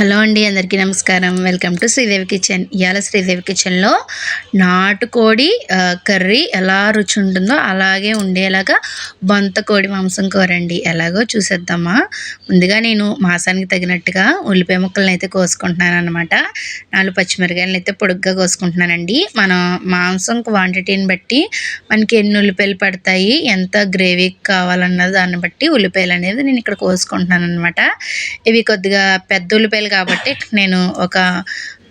Hello అండి అందరికీ నమస్కారం. Welcome to Sridevi kitchen. ఇవాళ శ్రీదేవి కిచెన్లో నాటుకోడి కర్రీ ఎలా రుచి ఉంటుందో అలాగే ఉండేలాగా బొంతకోడి మాంసం కూర అండి. ఎలాగో చూసేద్దామా? ముందుగా నేను మాసానికి తగినట్టుగా ఉల్లిపాయ ముక్కలను అయితే కోసుకుంటున్నాను అనమాట నాలుగు పచ్చిమిరకాయలను అయితే పొడుగ్గా కోసుకుంటున్నానండి. మనం మాంసం క్వాంటిటీని బట్టి మనకి ఎన్ని ఉల్లిపాయలు పడతాయి ఎంత గ్రేవీ కావాలన్న దాన్ని బట్టి ఉల్లిపాయలు అనేది నేను ఇక్కడ కోసుకుంటున్నాను అనమాట ఇవి కొద్దిగా పెద్ద ఉల్లిపాయలు కాబట్టి నేను ఒక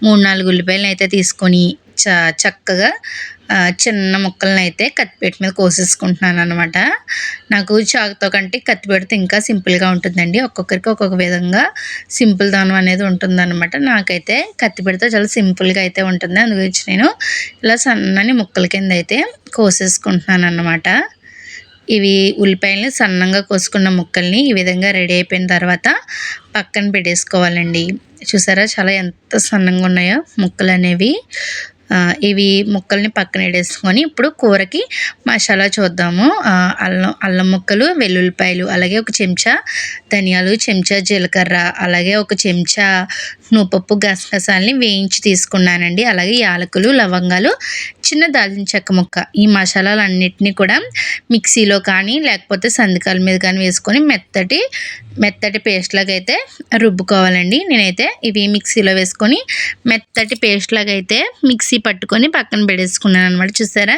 మూడు నాలుగు ఉల్లిపాయలను అయితే తీసుకొని చ చక్కగా చిన్న ముక్కలను అయితే కత్తిపేట మీద కోసేసుకుంటున్నాను అనమాట నాకు చాకుతో కంటే కత్తిపేటతో ఇంకా సింపుల్గా ఉంటుందండి. ఒక్కొక్కరికి ఒక్కొక్క విధంగా సింపుల్ దానం అనేది ఉంటుందన్నమాట. నాకైతే కత్తిపేటతో చాలా సింపుల్గా అయితే ఉంటుంది. అందుగురించి నేను ఇలా సన్నని ముక్కల కింద అయితే కోసేసుకుంటున్నాను అన్నమాట. ఇవి ఉల్లిపాయలని సన్నంగా కోసుకున్న ముక్కల్ని ఈ విధంగా రెడీ అయిపోయిన తర్వాత పక్కన పెట్టేసుకోవాలండి. చూసారా చాలా ఎంత సన్నంగా ఉన్నాయో ముక్కలు అనేవి. ఇవి ముక్కల్ని పక్కన పెట్టేసుకొని ఇప్పుడు కూరకి మసాలా చూద్దాము. అల్లం అల్లం ముక్కలు వెల్లుల్లిపాయలు అలాగే ఒక చెంచా ధనియాలు చెంచా జీలకర్ర అలాగే ఒక చెంచా నువ్వుపప్పు గసగసాలని వేయించి తీసుకున్నానండి. అలాగే యాలకులు లవంగాలు చిన్న దాల్చిన చెక్క ముక్క. ఈ మసాలాలన్నిటినీ కూడా మిక్సీలో కానీ లేకపోతే సందికాల మీద కానీ వేసుకొని మెత్తటి మెత్తటి పేస్ట్ లాగా అయితే రుబ్బుకోవాలండి. నేనైతే ఇవి మిక్సీలో వేసుకొని మెత్తటి పేస్ట్ లాగా అయితే మిక్సీ పట్టుకొని పక్కన పెడేసుకున్నాను అనమాట చూసారా?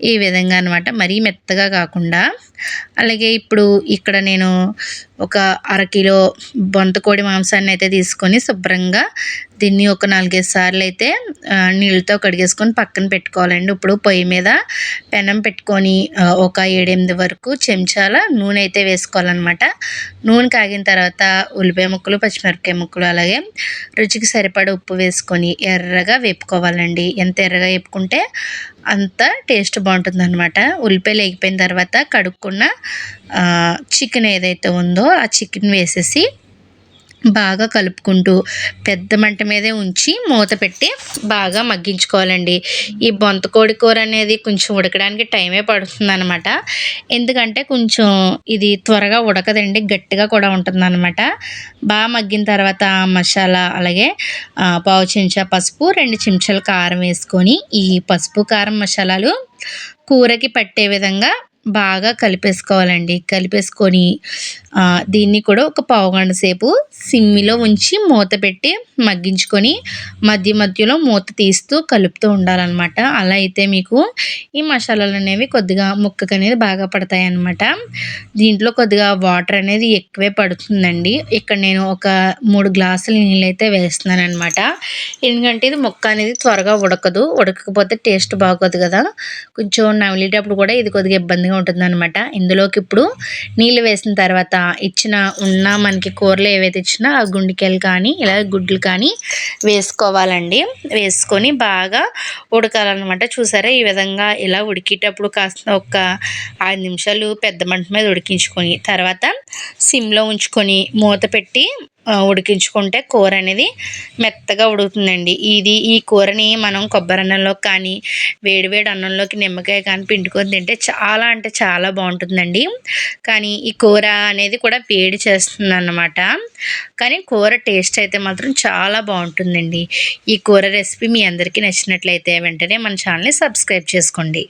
ఈ విధంగా అనమాట మరీ మెత్తగా కాకుండా అలాగే ఇప్పుడు ఇక్కడ నేను ఒక అరకిలో బొంతకోడి మాంసాన్ని అయితే తీసుకొని శుభ్రంగా దీన్ని ఒక నాలుగైదు సార్లు అయితే నీళ్ళతో కడిగేసుకొని పక్కన పెట్టుకోవాలండి. ఇప్పుడు పొయ్యి మీద పెనం పెట్టుకొని ఒక ఏడెనిమిది వరకు చెంచాల నూనె అయితే వేసుకోవాలన్నమాట. నూనె కాగిన తర్వాత ఉల్లిపాయ ముక్కలు పచ్చిమిరపకాయ ముక్కలు అలాగే రుచికి సరిపడా ఉప్పు వేసుకొని ఎర్రగా వేపుకోవాలండి. ఎంత ఎర్రగా వేపుకుంటే అంత టేస్ట్ బాగుంటుంది అనమాట ఉల్లిపాయలు వేగిపోయిన తర్వాత కడుక్కున్న చికెన్ ఏదైతే ఉందో ఆ చికెన్ వేసేసి బాగా కలుపుకుంటూ పెద్ద మంట మీదే ఉంచి మూత పెట్టి బాగా మగ్గించుకోవాలండి. ఈ బొంతకోడి కూర అనేది కొంచెం ఉడకడానికి టైమే పడుతుంది అనమాట ఎందుకంటే కొంచెం ఇది త్వరగా ఉడకదండి గట్టిగా కూడా ఉంటుంది అనమాట బాగా మగ్గిన తర్వాత మసాలా అలాగే పావు చెంచా పసుపు రెండు చెంచాలు కారం వేసుకొని ఈ పసుపు కారం మసాలాలు కూరకి పట్టే విధంగా బాగా కలిపేసుకోవాలండి. కలిపేసుకొని దీన్ని కూడా ఒక పావుగంట సేపు సిమ్మిలో ఉంచి మూత పెట్టి మగ్గించుకొని మధ్య మధ్యలో మూత తీస్తూ కలుపుతూ ఉండాలన్నమాట. అలా అయితే మీకు ఈ మసాలాలు అనేవి కొద్దిగా ముక్కకు అనేది బాగా పడతాయి అన్నమాట దీంట్లో కొద్దిగా వాటర్ అనేది ఎక్కువే పడుతుందండి. ఇక్కడ నేను ఒక మూడు గ్లాసులు నీళ్ళు అయితే వేస్తున్నాను అనమాట ఎందుకంటే ఇది ముక్క అనేది త్వరగా ఉడకదు. ఉడకకపోతే టేస్ట్ బాగోదు కదా. కొంచెం నమిలేటప్పుడు కూడా ఇది కొద్దిగా ఇబ్బందిగా ఉంటుంది అనమాట ఇందులోకి ఇప్పుడు నీళ్ళు వేసిన తర్వాత ఇచ్చిన ఉన్న మనకి కూరలు ఏవైతే ఇచ్చినా ఆ గుండికాయలు కానీ ఇలా గుడ్లు కానీ వేసుకోవాలండి. వేసుకొని బాగా ఉడకాలన్నమాట. చూసారా? ఈ విధంగా ఇలా ఉడికేటప్పుడు కాస్త ఒక ఐదు నిమిషాలు పెద్ద మంట మీద ఉడికించుకొని తర్వాత సిమ్లో ఉంచుకొని మూత పెట్టి ఉడికించుకుంటే కూర అనేది మెత్తగా ఉడుకుతుందండి. ఇది ఈ కూరని మనం కొబ్బరి అన్నంలోకి కానీ వేడివేడి అన్నంలోకి నిమ్మకాయ కానీ పిండుకొని తింటే చాలా అంటే చాలా బాగుంటుందండి. కానీ ఈ కూర అనేది కూడా వేడి చేస్తుంది అన్నమాట కానీ కూర టేస్ట్ అయితే మాత్రం చాలా బాగుంటుందండి. ఈ కూర రెసిపీ మీ అందరికీ నచ్చినట్లయితే వెంటనే మన ఛానల్ని సబ్స్క్రైబ్ చేసుకోండి.